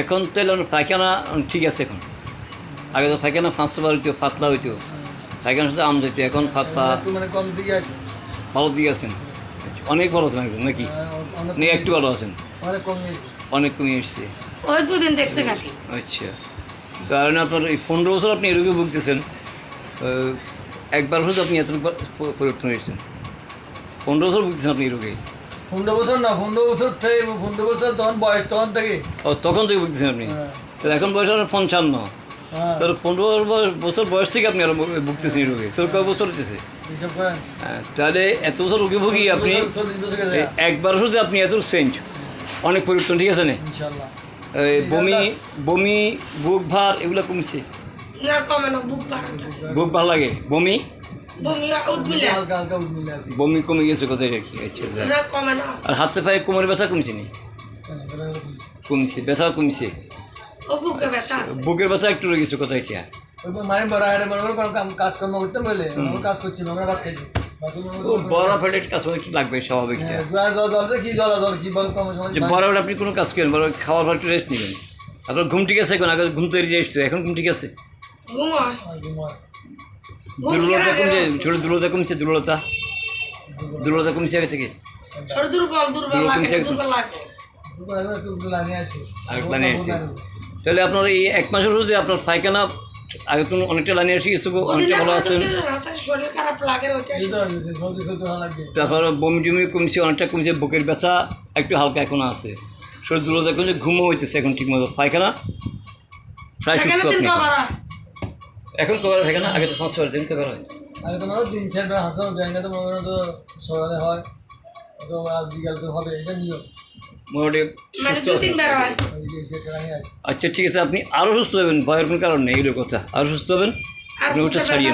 এখন তাহলে আমার পায়খানা ঠিক আছে এখন। আগে তো পায়খানা ফাঁসতে হইতো ফাতলা হইতো। পায়খানা সাথে আম যেত এখন ফাতলা একটু মানে কম দিকে আছে। ভালো দিকে আছেন? অনেক ভালো আছেন একদম নাকি? হ্যাঁ, একটু ভালো আছেন? অনেক কমে গেছে অনেক কমে এসছে। ওই দুদিন দেখছে খালি আচ্ছা। তো আর আপনার এই পনেরো বছর আপনি এরকম ভুগতেছেন একবার হয়তো আপনি এত পরিবর্তন হয়েছেন। পনেরো বছর ভুগতেছেন আপনি রোগে পনেরো বছর না পনেরো বছর থেকে পনেরো বছর তখন বয়স তখন থেকে। ও তখন থেকে ভুগতেছেন আপনি? হ্যাঁ, এখন বয়স আপনার পঞ্চান্ন। হ্যাঁ। তাহলে পনেরো বছর- বছর বয়স থেকে আপনি আরও ভুগতেছেন এই রোগে। তোর কয় বছর হতেছে এইসব করেন হ্যাঁ, তাহলে এত বছর রোগে ভুগি আপনি একবার হচ্ছে আপনি এত চেঞ্জ। অনেক পরিবর্তন ঠিক আছে না? এই বমি বমি বুক ভার এগুলো কমছে? না কমে না বুক ভালো লাগে? বমি? বমি কমে গেছে কোথায় রাখি আচ্ছা আর হাতে পায়ে কোমরে ব্যথা কমছে নি? হ্যাঁ, কমছে। ব্যথা কমছে। বুকের ব্যথা একটু রয়ে গেছে কোথায় এটা মানে বড় মনে কাজকর্ম করতে বলে কাজ করছি আমরা ভাত খাইছি। বাকি ও করো- কাজ করতে একটু লাগবে স্বাভাবিক। হ্যাঁ, জল জল জল কি জল জল কি বল কম সময় যে বড় হলে আপনি কোনো কাজ করেন বড় খাওয়ার পর একটু রেস্ট নেবেন। আপনার ঘুম ঠিক আছে এখন? আগে ঘুম তৈরি এসছে এখন ঘুম ঠিক আছে? ঘুম দুর্বলতা কমছে ছোট দুর্বলতা কমছে দুর্বলতা দুর্বলতা কমছে গেছে কি? শরীর দুর্বল দুর্বল লাগে লাগে। আর লাইনে তাহলে আপনার এই এক মাসের হচ্ছে আপনার পায়খানা আগে তো অনেকটা লাইনে এসে গেছে অনেকটা ভালো আছেন। তারপর বমি টমি কমছে অনেকটা কমছে বুকের ব্যথা একটু হালকা এখনও আছে। শরীর দুর্বলতা কমছে ঘুমও হইতেছে এখন ঠিক মতো পায়খানা প্রায় সুস্থ আপনি এখন কবার না আগে তো পাঁচ দিন কবার হয়। আগে তোমার তিন চারটা হাসো জায়গা তো মনে তো সকালে হয় তো আর বিকাল তো হবে এটা নিয়ম। মোটামুটি মানে হয়। আচ্ছা ঠিক আছে আপনি আরও সুস্থ হবেন ভয়ের কোনো কারণ নেই এগুলোর কথা। আরও সুস্থ হবেন আপনি ওটা ছাড়িয়ে